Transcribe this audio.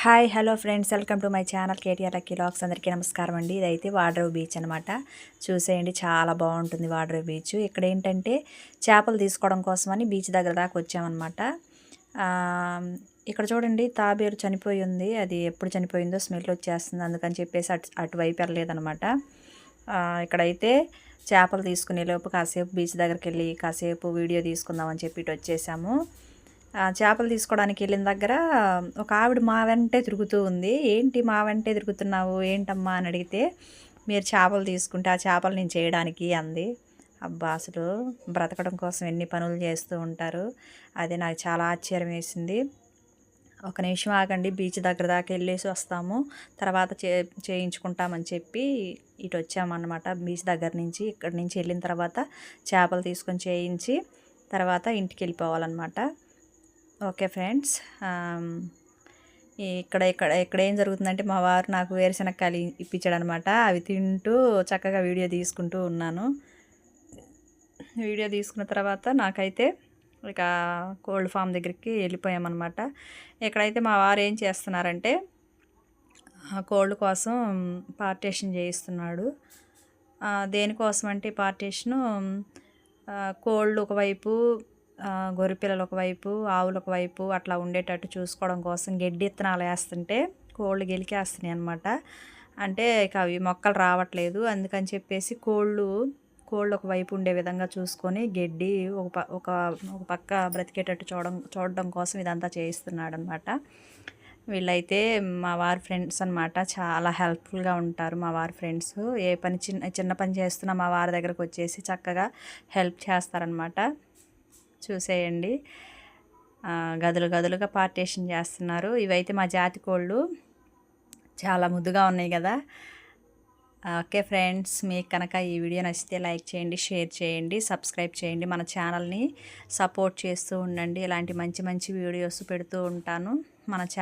Hi hello friends. Welcome to my channel KTR lucky locks. అందరికీ నమస్కారం అండి. ఇదైతే వాడ్రవ్ బీచ్ అనమాట చూసేయండి చాలా బాగుంటుంది వాడ్రవ్ బీచ్. ఇక్కడ ఏంటంటే చేపలు తీసుకోవడం కోసమని బీచ్ దగ్గర దాకా వచ్చామన్నమాట. ఇక్కడ చూడండి తాబేరు చనిపోయి ఉంది. అది ఎప్పుడు చనిపోయిందో స్మెల్ వచ్చేస్తుంది. అందుకని చెప్పేసి అటు అటువైపు వెళ్ళలేదనమాట ఇక్కడైతే చేపలు తీసుకునే లోపు కాసేపు బీచ్ దగ్గరికి వెళ్ళి కాసేపు వీడియో తీసుకుందామని చెప్పి ఇటు వచ్చేసాము. చేపలు తీసుకోవడానికి వెళ్ళిన దగ్గర ఒక ఆవిడ మా వెంటే తిరుగుతూ ఉంది. ఏంటి మా వెంటే తిరుగుతున్నావు? ఏంటమ్మా? అని అడిగితే మీరు చేపలు తీసుకుంటే ఆ చేపలు నేను చేయడానికి అంది. అబ్బా అసలు బ్రతకడం కోసం ఎన్ని పనులు చేస్తూ ఉంటారు? అది నాకు చాలా ఆశ్చర్యం వేసింది. ఒక నిమిషం ఆగండి బీచ్ దగ్గర దాకా వెళ్ళేసి వస్తాము. తర్వాత చే చేయించుకుంటామని చెప్పి ఇటు వచ్చామన్నమాట. బీచ్ దగ్గర నుంచి ఇక్కడి నుంచి వెళ్ళిన తర్వాత చేపలు తీసుకొని చేయించి తర్వాత ఇంటికి వెళ్ళిపోవాలన్నమాట. Okay friends. ఇక్కడ ఇక్కడ ఇక్కడ ఏం జరుగుతుందంటే మా వారు నాకు వేరుశనక్కాయలు ఇప్పించాడు అనమాట అవి తింటూ చక్కగా వీడియో తీసుకుంటూ ఉన్నాను. వీడియో తీసుకున్న తర్వాత నాకైతే ఇక కోల్డ్ ఫామ్ దగ్గరికి వెళ్ళిపోయామన్నమాట. ఇక్కడైతే మా వారు ఏం చేస్తున్నారంటే కోల్డ్ కోసం పార్టేషన్ చేయిస్తున్నాడు. దేనికోసం అంటే పార్టేషను కోళ్ళు ఒకవైపు గొర్రెపిల్లలు ఒకవైపు ఆవులు ఒకవైపు అట్లా ఉండేటట్టు చూసుకోవడం కోసం గడ్డి ఇత్తనాలు వేస్తుంటే కోళ్ళు గెలికేస్తున్నాయి అనమాట అంటే ఇక అవి మొక్కలు రావట్లేదు. అందుకని చెప్పేసి కోళ్ళు కోళ్ళు ఒకవైపు ఉండే విధంగా చూసుకొని గడ్డి ఒక ప- ఒక ఒక పక్క బ్రతికేటట్టు చూడడం చూడడం కోసం ఇదంతా చేయిస్తున్నాడు అనమాట వీళ్ళైతే మా వారి ఫ్రెండ్స్ అనమాట చాలా హెల్ప్ఫుల్గా ఉంటారు మా వారి ఫ్రెండ్స్. ఏ పని చిన్న చిన్న పని చేస్తున్నా మా వారి దగ్గరకు వచ్చేసి చక్కగా హెల్ప్ చేస్తారనమాట చూసేయండి. గదులు గదులుగా పార్టేషన్ చేస్తున్నారు. ఇవైతే మా జాతి కోళ్ళు చాలా ముద్దుగా ఉన్నాయి కదా. ఓకే ఫ్రెండ్స్ మీకు కనుక ఈ వీడియో నచ్చితే లైక్ చేయండి షేర్ చేయండి సబ్స్క్రైబ్ చేయండి మన ఛానల్ని సపోర్ట్ చేస్తూ ఉండండి. ఇలాంటి మంచి మంచి వీడియోస్ పెడుతూ ఉంటాను. మన ఛా